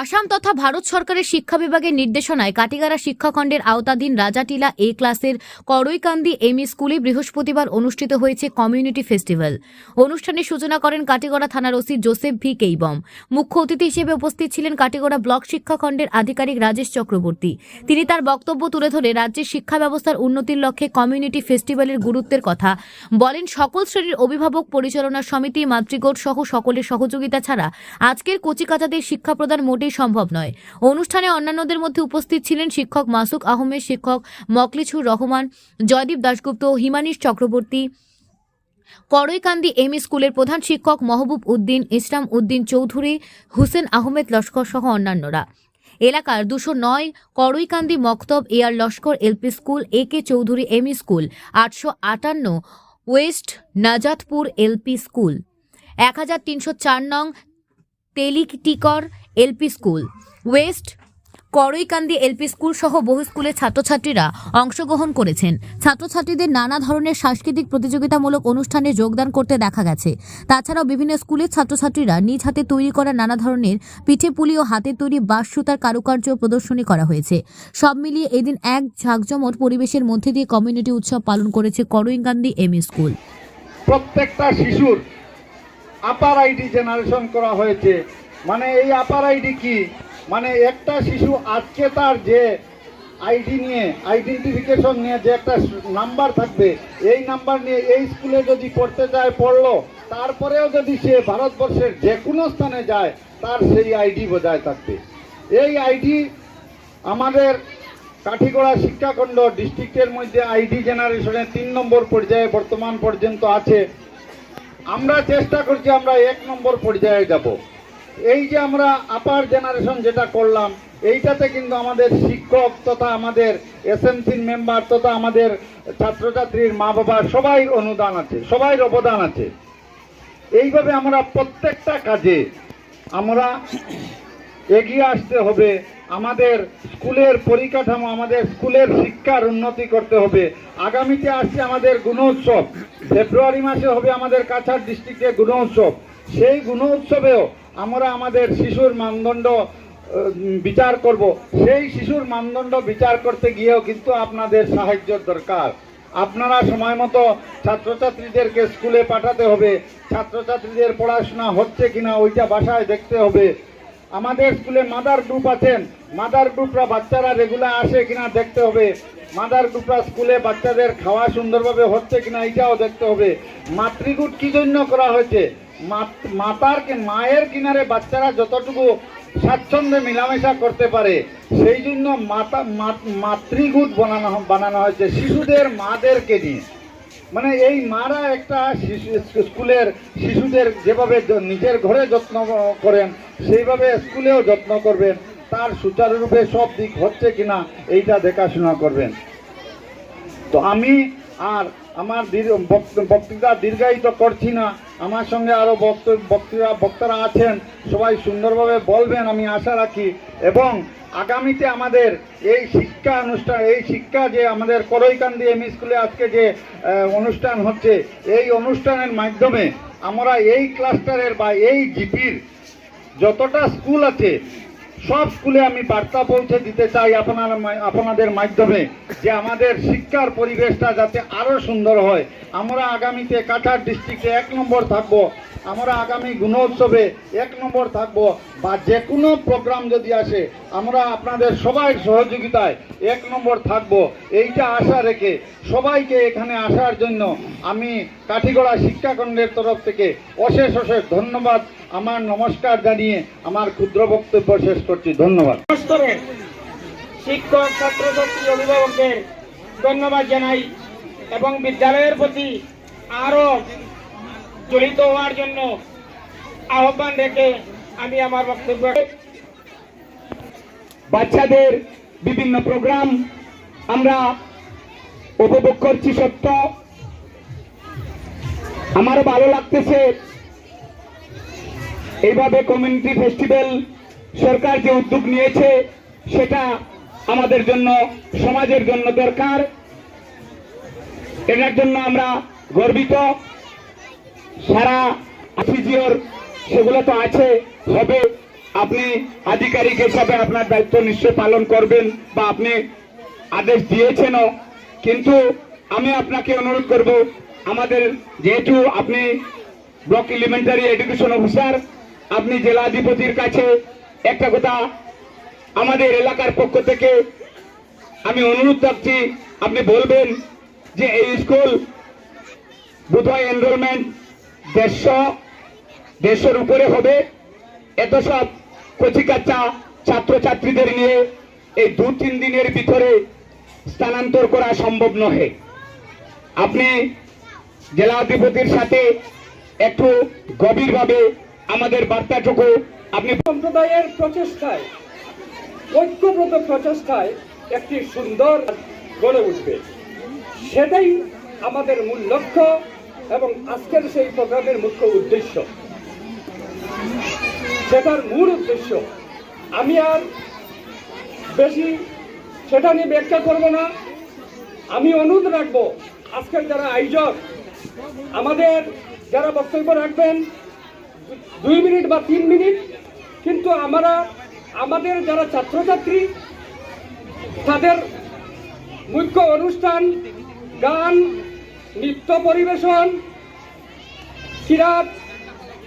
আসাম তথা ভারত সরকারের শিক্ষা বিভাগের নির্দেশনায় কাটিগারা শিক্ষাখণ্ডের আওতাধীন রাজাটিলা এ ক্লাসের করৈকান্দি এমই স্কুলে বৃহস্পতিবার অনুষ্ঠিত হয়েছে কমিউনিটি ফেস্টিভ্যাল। অনুষ্ঠানের সূচনা করেন কাটিগড়া থানার ওসি জোসেফ ভি কেইবম। মুখ্য অতিথি হিসেবে উপস্থিত ছিলেন কাটিগড়া ব্লক শিক্ষাখণ্ডের আধিকারিক রাজেশ চক্রবর্তী। তিনি তার বক্তব্য তুলে ধরে রাজ্যের শিক্ষা ব্যবস্থার উন্নতির লক্ষ্যে কমিউনিটি ফেস্টিভ্যালের গুরুত্বের কথা। বলেন, সকল শ্রেণির অভিভাবক পরিচালনা সমিতি, মাতৃগোট সহ সকলের সহযোগিতা ছাড়া আজকের কচিকাচাদের শিক্ষা প্রদান মোটেই সম্ভব নয়। অনুষ্ঠানে অন্যান্যদের মধ্যে উপস্থিত ছিলেন শিক্ষক মাসুক আহমেদ, শিক্ষক মকলিছুর রহমান, জয়দীপ দাশগুপ্ত, হিমানিশ চক্রবর্তী করৈকান্দি এম স্কুলের প্রধান শিক্ষক মহবুব উদ্দিন, ইসলাম উদ্দিন চৌধুরী, হুসেন আহমেদ লস্কর সহ অন্যান্যরা। এলাকার দুশো নয় করৈকান্দি মক্তব air Laskar LP school, A K Chowdhury M school, আটশো আটান্ন ওয়েস্ট নাজাতপুর এলপি স্কুল। এক হাজার তিনশো চার নং Telikatikar LP school. West Karaikandi LP school সহ বহু স্কুলের ছাত্রছাত্রীরা অংশগ্রহণ করেছেন। ছাত্রছাত্রীদের নানা ধরনের সাংস্কৃতিক প্রতিযোগিতামূলক অনুষ্ঠানে যোগদান করতে দেখা গেছে। তাছাড়াও বিভিন্ন স্কুলের ছাত্রছাত্রীরা নিজ হাতে তৈরি করা নানা ধরনের পিঠে পুলি ও হাতে তৈরি বাঁশ সুতার কারুকার্য প্রদর্শনী করা হয়েছে। সব মিলিয়ে এদিন এক ঝাঁকজমট পরিবেশের মধ্যে দিয়ে কমিউনিটি উৎসব পালন করেছে করৈকান্দি এম স্কুল। প্রত্যেকটা শিশুর আপার আইডি জেনারেশন করা হয়েছে। মানে এই আপার আইডি কি? মানে একটা শিশু আজকে তার যে আইডি নিয়ে আইডেন্টিফিকেশন নিয়ে যে একটা নাম্বার থাকবে, এই নাম্বার নিয়ে এই স্কুলে যদি পড়তে যায়, পড়ল, তারপরেও যদি সে ভারতবর্ষের যে কোনো স্থানে যায়, তার সেই আইডি বজায় থাকবে। এই আইডি আমাদের কাঠিগড়া শিক্ষাখণ্ড ডিস্ট্রিক্টের মধ্যে আইডি জেনারেশনের তিন নম্বর পর্যায়ে বর্তমান পর্যন্ত আছে। আমরা চেষ্টা করছি আমরা এক নম্বর পর্যায়ে যাব। এই যে আমরা আপার জেনারেশন যেটা করলাম, এইটাতে কিন্তু আমাদের শিক্ষক তথা আমাদের এসএমসির মেম্বার তথা আমাদের ছাত্রছাত্রীর মা বাবার সবাই অনুদান আছে, সবাই অবদান আছে। এইভাবে আমরা প্রত্যেকটা কাজে আমরা এগিয়ে আসতে হবে, আমাদের স্কুলের পরিকাঠামো, আমাদের স্কুলের শিক্ষার উন্নতি করতে হবে। আগামীতে আসছে আমাদের গুণোৎসব, ফেব্রুয়ারি মাসে হবে আমাদের কাছাড় ডিস্ট্রিক্টে গুণোৎসব। সেই গুণোৎসবেও আমরা আমাদের শিশুর মানদণ্ড বিচার করব। সেই শিশুর মানদণ্ড বিচার করতে গিয়েও কিন্তু আপনাদের সাহায্যের দরকার। আপনারা সময় মতো ছাত্রছাত্রীদেরকে স্কুলে পাঠাতে হবে। ছাত্রছাত্রীদের পড়াশোনা হচ্ছে কিনা ওইটা বাসায় দেখতে হবে। আমাদের স্কুলে মাদার গ্রুপ আছেন। মাদার গ্রুপরা বাচ্চারা রেগুলার আসে কিনা দেখতে হবে। মাদার গ্রুপরা স্কুলে বাচ্চাদের খাওয়া সুন্দরভাবে হচ্ছে কিনা এটাও দেখতে হবে। মাতৃগুট কি জন্য করা হয়েছে? মাত- মাতার মায়ের কিনারে বাচ্চারা যতটুকু স্বাচ্ছন্দ্যে মেলামেশা করতে পারে, সেই জন্য মাত- মাতৃগুট বানানো বানানো হয়েছে শিশুদের মাদেরকে নিয়ে। মানে এই মারা একটা শিশু স্কুলের শিশুদের যেভাবে নিজের ঘরে যত্ন করেন সেইভাবে স্কুলেও যত্ন করবেন। তার সুচারুরূপে সব দিক হচ্ছে কিনা এইটা দেখাশোনা করবেন। তো আমি আর আমার বক্তৃতা দীর্ঘায়িত করছি না। আমার সঙ্গে আরও বক্তৃতা বক্তারা আছেন। সবাই সুন্দরভাবে বলবেন, আমি আশা রাখি। এবং আগামীতে আমাদের এই শিক্ষা অনুষ্ঠান এই শিক্ষা যে আমাদের করৈকান্দি এম স্কুলে আজকে যে অনুষ্ঠান হচ্ছে, এই অনুষ্ঠানের মাধ্যমে আমরা এই ক্লাস্টারের বা এই জিপির যতটা স্কুল আছে, সব স্কুলে আমি বার্তা পৌঁছে দিতে চাই আপনার আপনাদের মাধ্যমে যে আমাদের শিক্ষার পরিবেশটা যাতে আরও সুন্দর হয়। আমরা আগামীতে কাছাড় ডিস্ট্রিক্টে এক নম্বর থাকব। আমরা আগামী গুণোৎসবে এক নম্বর থাকব বা যে কোনো প্রোগ্রাম যদি আসে, আমরা আপনাদের সবাই সহযোগিতায় এক নম্বর থাকব। এইটা আশা রেখে সবাইকে এখানে আসার জন্য আমি কাঠিগড়া শিক্ষাখণ্ডের তরফ থেকে অশেষ অশেষ ধন্যবাদ। আমার নমস্কার জানিয়ে আমার ক্ষুদ্র বক্তব্য শেষ করছি। ধন্যবাদ। শিক্ষক, ছাত্রছাত্রী, অভিভাবকদের ধন্যবাদ জানাই এবং বিদ্যালয়ের প্রতি আরও জড়িত হওয়ার জন্য আহ্বান রেখে আমি আমার বক্তব্য বাচ্চাদের বিভিন্ন প্রোগ্রাম আমরা উপভোগ করছি সত্য। আমারও ভালো লাগতেছে এইভাবে কমিউনিটি ফেস্টিভ্যাল সরকার যে উদ্যোগ নিয়েছে সেটা আমাদের জন্য, সমাজের জন্য দরকার। এটার জন্য আমরা গর্বিত। সারা আফিজিওর সেগুলো তো আছে, হবে। আপনি আধিকারিক হিসাবে আপনার দায়িত্ব নিশ্চয় পালন করবেন বা আপনি আদেশ দিয়েছেনও। কিন্তু আমি আপনাকে অনুরোধ করব, আমাদের যেহেতু আপনি ব্লক এলিমেন্টারি এডুকেশন অফিসার, আপনি জেলাধিপতির কাছে একটা কথা আমাদের এলাকার পক্ষ থেকে আমি অনুরোধ রাখছি। আপনি বলবেন যে এই স্কুল বোধহয় এনরোলমেন্ট দেড়শো, দেড়শোর উপরে হবে। এত সব কচিকাচ্চা ছাত্রছাত্রীদের নিয়ে এই দু, তিন দিনের ভিতরে স্থানান্তর করা সম্ভব নহে। আপনি জেলা অধিপতির সাথে একটু গভীরভাবে আমাদের বার্তাটুকু আপনি সম্প্রদায়ের প্রচেষ্টায়, ঐক্যবদ্ধ প্রচেষ্টায় একটি সুন্দর গড়ে উঠবে। সেটাই আমাদের মূল লক্ষ্য। এবং আজকের সেই প্রোগ্রামের মুখ্য উদ্দেশ্য। সেটার মূল উদ্দেশ্য, আমি আর বেশি সেটা নিয়ে ব্যাখ্যা করব না। আমি অনুরোধ রাখব, আজকের যারা আয়োজক, আমাদের যারা বক্তব্য রাখবেন, দুই মিনিট বা তিন মিনিট, কিন্তু আমরা, আমাদের যারা ছাত্রছাত্রী, তাদের মুখ্য অনুষ্ঠান, গান নৃত্য পরিবেশন সিরাত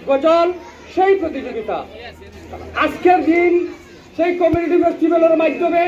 গজল সেই প্রতিযোগিতা। আজকের দিন সেই কমিউনিটি ফেস্টিভ্যালের মাধ্যমে